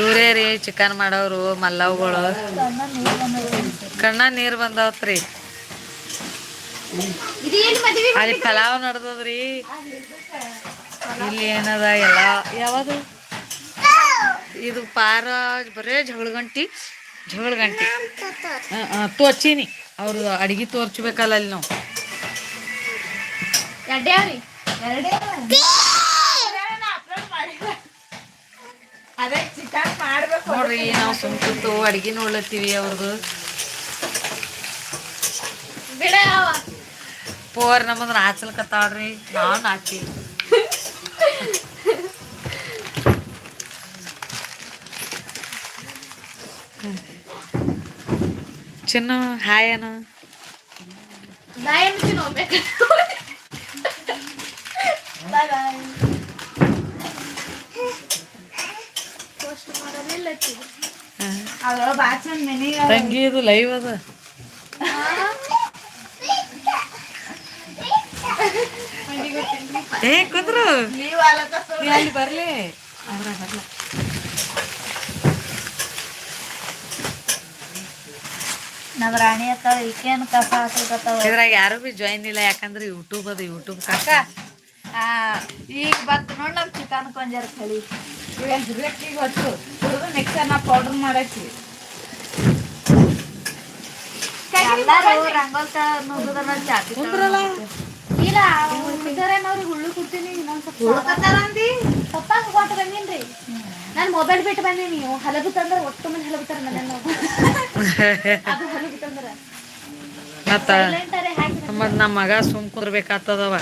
ಇವ್ರೇ ರೀ ಚಿಕನ್ ಮಾಡೋರು, ಮಲ್ಲವ್ಗಳು. ಕಣ್ಣ ನೀರು ಬಂದವತ್ರಿ. ಅಲ್ಲಿ ಪಲಾವ್ ನಡ್ದದ್ರಿ. ಇಲ್ಲಿ ಏನದ ಎಲ್ಲ, ಯಾವುದು? ಇದು ಪಾರ, ಬರೇ ಜಗಳಗಂಟಿ ಜಗಳಗಂಟಿ ತೋರ್ಚೀನಿ. ಅವ್ರದ್ದು ಅಡಿಗೆ ತೋರ್ಸ್ಬೇಕಲ್ಲ ಅಲ್ಲಿ ನಾವು ಅದೇ ಚಿಕನ್ ಮಾಡ್ಬೇಕು ನೋಡ್ರಿ ನಾವು ಸುಮ್ ಕೂತು ಅಡಿಗೆ ನೋಡ್ಲತ್ತೀವಿ ಅವ್ರದ್ದು ಪೋರ್ ನಮ್ಮದ್ ನಾಚಲ್ಕತ್ತಾಳ್ರಿ ನಾವು ನಾಚಿ ಚಿನ್ನು ಹಾಯ್ ತಂಗಿ ಇದು ಲೈವ್ ಅದ. ಏ ಕುಂದ್ರು. ಅಲ್ಲಿ ಬರ್ಲಿ. ಅವ್ರ ಬರ್ಲ ನಮ್ಮ ರಾಣಿ ಅಕ್ಕ ಈಕೇನು ಕಸ ಹಾಕತ್ತವ ಇದ್ರಾಗ ಯಾರು ಬಿ ಜಾಯಿನ್ ಇಲ್ಲ ಯಾಕಂದ್ರೆ ಯೂಟ್ಯೂಬ್ ಅದು ಯೂಟ್ಯೂಬ್ ಕಾಕ. ಈಗ ಬತ್ ನೋಡಿ ನಮ್ ಚಿಕನ್ ಕೊಂಜಾರ ಕಳಿ. ಈಗ ಹೊತ್ತು ಹುಡುಗ ನೆಕ್ಸ್ಟ್ ನಾ ಪೌಡರ್ ಮಾಡಕ್ಕೆ ಎಲ್ಲಾರು ರಂಗೋಲ್ ತ ನುಗ್ಗದಲ್ಲ ಚಾತಿ ಕುಂದ್ರಲ್ಲ ಇಲ್ಲ ಹುಡುಗರೇನವ್ರಿಗೆ ಹುಳ್ಳು ಕೊಡ್ತೀನಿ ಇನ್ನೊಂದ್ ಸ್ವಲ್ಪ ಪಪ್ಪಾಗ ಕೊಟ್ಟು ಬಂದೀನ್ರಿ. ನಾನು ಮೊಬೈಲ್ ಬಿಟ್ಟು ಬಂದೀನಿ ಹಲಗು ತಂದ್ರ ಒಟ್ಟು ಮಂದಿ ಹಲಗು ತರ ನನ್ನ ಅದು ಹಲಬು ತಂದ್ರ. ನಮ್ಮ ಮಗ ಸುಮ್ ಕುಂದ್ರಬೇಕಾಗ್ತದವ.